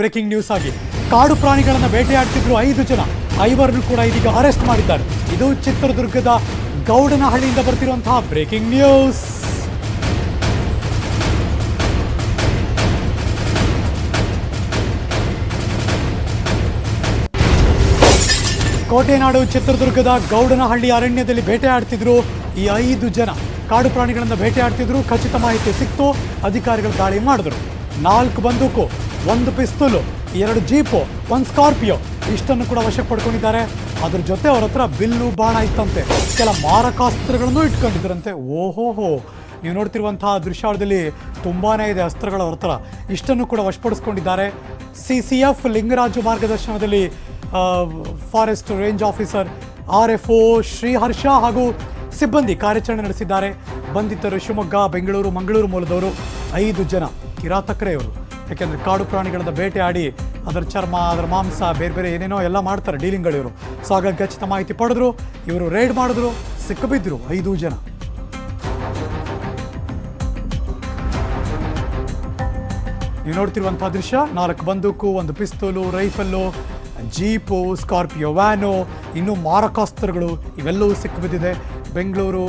Breaking news ಆಗಿ. ಕಾಡು ಪ್ರಾಣಿಗಳನ್ನು ಬೇಟೆಯಾಡ್ತಿದ್ರು ಐದು ಜನ. ಐವರನ್ನು ಕೂಡ ಇದೀಗ ಅರೆಸ್ಟ್ ಮಾಡಿದ್ದಾರೆ. ಇದು ಚಿತ್ರದುರ್ಗದ ಗೌಡನಹಳ್ಳಿಯಿಂದ ಬರ್ತಿರುವಂತಹ ಬ್ರೇಕಿಂಗ್ ನ್ಯೂಸ್. ಕೋಟೆನಾಡು ಚಿತ್ರದುರ್ಗದ ಗೌಡನಹಳ್ಳಿ ಅರಣ್ಯದಲ್ಲಿ ಬೇಟೆಯಾಡ್ತಿದ್ರು ಈ ಐದು ಜನ. ಕಾಡು ಪ್ರಾಣಿಗಳನ್ನು ಬೇಟೆಯಾಡ್ತಿದ್ರು. ಖಚಿತ ಮಾಹಿತಿ ಸಿಕ್ತು. ಅಧಿಕಾರಿಗಳು ದಾಳಿ ಮಾಡಿದ್ರು. ನಾಲ್ಕು ಬಂದೂಕು ಒಂದು ಪಿಸ್ತೂಲು, ಎರಡು ಜೀಪು, ಒಂದು ಸ್ಕಾರ್ಪಿಯೋ. ಇಷ್ಟನ್ನು ಕೂಡ ವಶಕ್ಕೆ ಪಡ್ಕೊಂಡಿದ್ದಾರೆ ಅದ್ರ ಜೊತೆ ಅವ್ರ ಹತ್ರ ಬಿಲ್ಲು, ಬಾಣ ಇತ್ತಂತೆ. ಕೆಲ ಮಾರಕಾಸ್ತ್ರಗಳನ್ನು ಇಟ್ಕೊಂಡಿದ್ರಂತೆ ಓಹೋಹೋ. ನೀವು ನೋಡ್ತಿರುವಂತಹ ದೃಶ್ಯಾವಳಿಯಲ್ಲಿ ತುಂಬಾನೇ ಇದೆ ಅಸ್ತ್ರಗಳ ಹತ್ರ. ಇಷ್ಟನ್ನು ಕೂಡ ವಶಪಡಿಸ್ಕೊಂಡಿದ್ದಾರೆ. ಸಿ ಸಿ ಎಫ್, ಲಿಂಗರಾಜು ಮಾರ್ಗದರ್ಶನದಲ್ಲಿ forest range officer, R F O, Shriharsha ಹಾಗೂ ಸಿಬ್ಬಂದಿ ಕಾರ್ಯಾಚರಣೆ ನಡೆಸಿದ್ದಾರೆ. ಬಂಧಿತರು ಶಿವಮೊಗ್ಗ, ಬೆಂಗಳೂರು, ಮಂಗಳೂರು ಮೂಲದವರು ಐದು ಜನ ಕಿರಾತಕರೇ ಯಾಕೆಂದರೆ ಕಾಡು ಪ್ರಾಣಿಗಳನ್ನ ಆಡಿ ಅದರ ಚರ್ಮ, ಅದರ ಮಾಂಸ, ಬೇರೆ ಬೇರೆ ಏನೇನೋ ಎಲ್ಲ ಮಾಡ್ತಾರೆ ಡೀಲಿಂಗ್ಗಳು ಇವರು. ಸೊ ಹಾಗಾಗಿ ಖಚಿತ ಮಾಹಿತಿ ಪಡೆದ್ರು, ಇವರು ರೇಡ್ ಮಾಡಿದ್ರು ಸಿಕ್ಕಬಿದ್ದರು ಐದು ಜನ. ನೀವು ನೋಡ್ತಿರುವಂಥ ದೃಶ್ಯ, ನಾಲ್ಕು ಬಂದೂಕು, ಒಂದು ಪಿಸ್ತೂಲು, ರೈಫಲ್ಲು, ಜೀಪು, ಸ್ಕಾರ್ಪಿಯೋ ವ್ಯಾನು, ಇನ್ನೂ ಮಾರಕಾಸ್ತ್ರಗಳು, ಇವೆಲ್ಲವೂ ಸಿಕ್ಕಿಬಿದ್ದಿದೆ ಬೆಂಗಳೂರು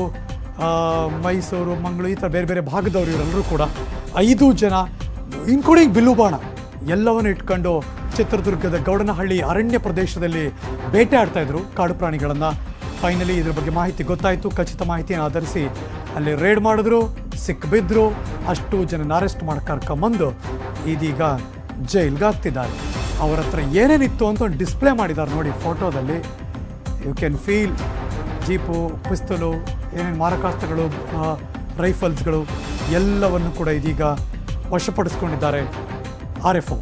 ಮೈಸೂರು, ಮಂಗಳೂರು, ಈ ಥರ ಬೇರೆ ಬೇರೆ ಭಾಗದವರು ಇವರೆಲ್ಲರೂ ಕೂಡ ಐದು ಜನ ಇನ್ಕ್ಲೂಡಿಂಗ್ ಬಿಲ್ಲು ಬಾಣ ಎಲ್ಲವನ್ನು ಇಟ್ಕೊಂಡು ಚಿತ್ರದುರ್ಗದ ಗೌಡನಹಳ್ಳಿ ಅರಣ್ಯ ಪ್ರದೇಶದಲ್ಲಿ ಬೇಟೆ ಆಡ್ತಾ ಇದ್ರು ಕಾಡು ಪ್ರಾಣಿಗಳನ್ನು. ಫೈನಲಿ ಇದ್ರ ಬಗ್ಗೆ ಮಾಹಿತಿ ಗೊತ್ತಾಯಿತು. ಖಚಿತ ಮಾಹಿತಿಯನ್ನು ಆಧರಿಸಿ ಅಲ್ಲಿ ರೇಡ್ ಮಾಡಿದ್ರು ಸಿಕ್ಬಿದ್ರು ಅಷ್ಟು ಜನನ ಅರೆಸ್ಟ್ ಮಾಡಿ ಕರ್ಕೊಂಬಂದು ಇದೀಗ ಜೈಲ್ಗೆ ಹಾಕ್ತಿದ್ದಾರೆ ಅವರ ಹತ್ರ ಏನೇನಿತ್ತು ಅಂತ ಒಂದು ಡಿಸ್ಪ್ಲೇ ಮಾಡಿದ್ದಾರೆ ನೋಡಿ ಫೋಟೋದಲ್ಲಿ you can feel jeep, pistol, ಏನೇನು ಮಾರಕಾಸ್ತ್ರಗಳು ರೈಫಲ್ಸ್ಗಳು ಎಲ್ಲವನ್ನು ಕೂಡ ಇದೀಗ ವಶಪಡಿಸ್ಕೊಂಡಿದ್ದಾರೆ. ಆರ್ ಎಫ್ ಒ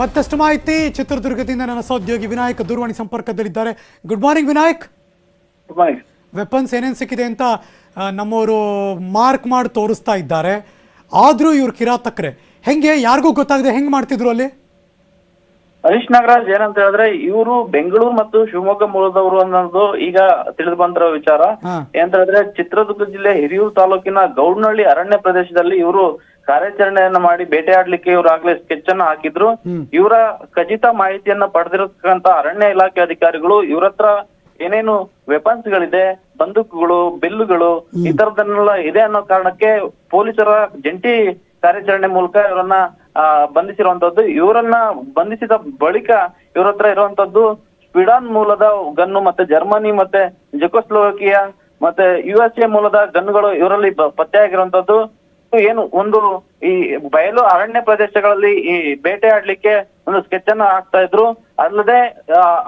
ಮತ್ತಷ್ಟು ಮಾಹಿತಿ ಚಿತ್ರದುರ್ಗದಿಂದ ನನ್ನ ಸಹೋದ್ಯೋಗಿ ವಿನಾಯಕ್ ದೂರವಾಣಿ ಸಂಪರ್ಕದಲ್ಲಿದ್ದಾರೆ. Good morning Vinayak. ವೆಪನ್ಸ್ ಏನೇನು ಸಿಕ್ಕಿದೆ ಅಂತ ನಮ್ಮವರು ಮಾರ್ಕ್ ಮಾಡಿ ತೋರಿಸ್ತಾ ಇದ್ದಾರೆ. ಆದರೂ ಇವ್ರು ಕಿರಾತಕ್ರೆ ಹೆಂಗೆ ಯಾರಿಗೂ ಗೊತ್ತಾಗದೆ ಹೆಂಗ್ ಮಾಡ್ತಿದ್ರು ಅಲ್ಲಿ? ಹರೀಶ್ ನಾಗರಾಜ್ ಏನಂತ ಹೇಳಿದ್ರೆ ಇವರು ಬೆಂಗಳೂರು ಮತ್ತು ಶಿವಮೊಗ್ಗ ಮೂಲದವರು ಅನ್ನೋದು ಈಗ ತಿಳಿದು ಬಂದಿರೋ ವಿಚಾರ. ಏನಂತ ಹೇಳಿದ್ರೆ ಚಿತ್ರದುರ್ಗ ಜಿಲ್ಲೆ ಹಿರಿಯೂರು ತಾಲೂಕಿನ ಗೌಡ್ನಹಳ್ಳಿ ಅರಣ್ಯ ಪ್ರದೇಶದಲ್ಲಿ ಇವರು ಕಾರ್ಯಾಚರಣೆಯನ್ನ ಮಾಡಿ ಬೇಟೆಯಾಡ್ಲಿಕ್ಕೆ ಇವರು ಆಗ್ಲೇ ಸ್ಕೆಚ್ ಅನ್ನ ಹಾಕಿದ್ರು. ಇವರ ಖಚಿತ ಮಾಹಿತಿಯನ್ನ ಪಡೆದಿರತಕ್ಕಂತ ಅರಣ್ಯ ಇಲಾಖೆ ಅಧಿಕಾರಿಗಳು ಇವರತ್ರ ಹತ್ರ ಏನೇನು ವೆಪನ್ಸ್ ಗಳಿದೆ ಬಂದೂಕುಗಳು ಬಿಲ್ಲುಗಳು ಈ ತರದನ್ನೆಲ್ಲ ಇದೆ ಅನ್ನೋ ಕಾರಣಕ್ಕೆ ಪೊಲೀಸರ ಜಂಟಿ ಕಾರ್ಯಾಚರಣೆ ಮೂಲಕ ಇವರನ್ನ ಆ, ಬಂಧಿಸಿರುವಂತದ್ದು. ಇವರನ್ನ ಬಂಧಿಸಿದ ಬಳಿಕ ಇವ್ರ ಹತ್ರ ಇರುವಂತದ್ದು ಸ್ವಿಡಾನ್ ಮೂಲದ ಗನ್ನು ಮತ್ತೆ ಜರ್ಮನಿ ಮತ್ತೆ ಜೆಕೋಸ್ಲೋಕಿಯಾ ಮತ್ತೆ ಯು ಎಸ್ ಎ ಮೂಲದ ಗನ್ಗಳು ಇವರಲ್ಲಿ ಪತ್ತೆಯಾಗಿರುವಂತದ್ದು. ಏನು ಒಂದು ಈ ಬಯಲು ಅರಣ್ಯ ಪ್ರದೇಶಗಳಲ್ಲಿ ಈ ಬೇಟೆ ಆಡ್ಲಿಕ್ಕೆ ಒಂದು ಸ್ಕೆಚ್ ಅನ್ನ ಹಾಕ್ತಾ ಇದ್ರು. ಅಲ್ಲದೆ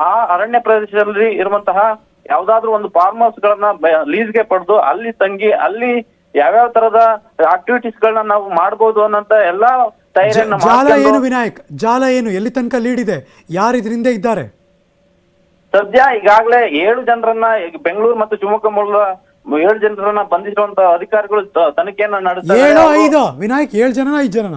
ಆ, ಅರಣ್ಯ ಪ್ರದೇಶದಲ್ಲಿ ಇರುವಂತಹ ಯಾವ್ದಾದ್ರು ಒಂದು ಫಾರ್ಮ್ ಹೌಸ್ ಗಳನ್ನ ಲೀಸ್ಗೆ ಪಡೆದು ಅಲ್ಲಿ ತಂಗಿ ಅಲ್ಲಿ ಯಾವ್ಯಾವ ತರದ ಆಕ್ಟಿವಿಟೀಸ್ ಗಳನ್ನ ನಾವು ಮಾಡಬಹುದು ಅನ್ನೋಂತ ಎಲ್ಲಾ ತಯಾರಿಯನ್ನ ಜಾಲ ಏನು ವಿನಾಯಕ್? ಜಾಲ ಏನು? ಎಲ್ಲಿ ತನಕ ಲೀಡ್ ಇದೆ? ಯಾರು ಇದರಿಂದ ಇದ್ದಾರೆ? ಸದ್ಯ ಈಗಾಗಲೇ ಏಳು ಜನರನ್ನ ಬೆಂಗಳೂರು ಮತ್ತು ಶಿವಮೊಗ್ಗ ಮೂಲದ ಏಳು ಜನರನ್ನ ಬಂಧಿಸಿರುವಂತ ಅಧಿಕಾರಿಗಳು ತನಿಖೆಯನ್ನ ನಡೆಸ್ತಾರೆ ಏಳು ಅವರು- ಐದು. ವಿನಾಯಕ್ ಏಳು ಜನನ ಐದು ಜನನ?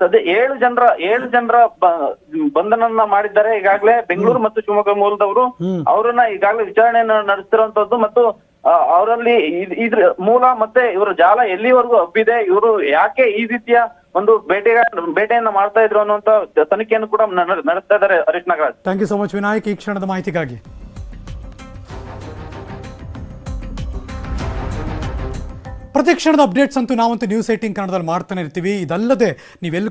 ಸದ್ಯ ಏಳು ಜನರ ಏಳು ಜನರ ಬಂಧನವನ್ನ ಬಂಧನನ್ನ ಮಾಡಿದ್ದಾರೆ. ಈಗಾಗಲೇ ಬೆಂಗಳೂರು ಮತ್ತು ಶಿವಮೊಗ್ಗ ಮೂಲದವರು. ಅವರನ್ನ ಈಗಾಗಲೇ ವಿಚಾರಣೆಯನ್ನು ನಡೆಸ್ತಿರುವಂತದ್ದು ಮತ್ತು ಅವರಲ್ಲಿ ಇದ್- ಇದ್ರ ಮೂಲ ಮತ್ತೆ ಇವರ ಜಾಲ ಎಲ್ಲಿವರೆಗೂ ಹಬ್ಬಿದೆ ಇವರು ಯಾಕೆ ಈ ರೀತಿಯ ಒಂದು ಬೇಟೆ ಬೇಟೆಯನ್ನ ಮಾಡ್ತಾ ಇದ್ರು ಅನ್ನುವಂತ ತನಿಖೆಯನ್ನು ಕೂಡ ನಡೆಸ್ತಾ ಇದ್ದಾರೆ Harish Nagaraj. Thank you so much Vinayak. ಈ ಕ್ಷಣದ ಮಾಹಿತಿಗಾಗಿ. ಪ್ರತಿ ಕ್ಷಣದ ಅಪ್ಡೇಟ್ಸ್ ಅಂತೂ ನಾವಂತೂ ನ್ಯೂಸ್ ಏಟಿಂಗ್ ಕನ್ನಡದಲ್ಲಿ ಮಾಡ್ತಾನೆ ಇರ್ತೀವಿ. ಇದಲ್ಲದೆ ನೀವೆಲ್ಲಿ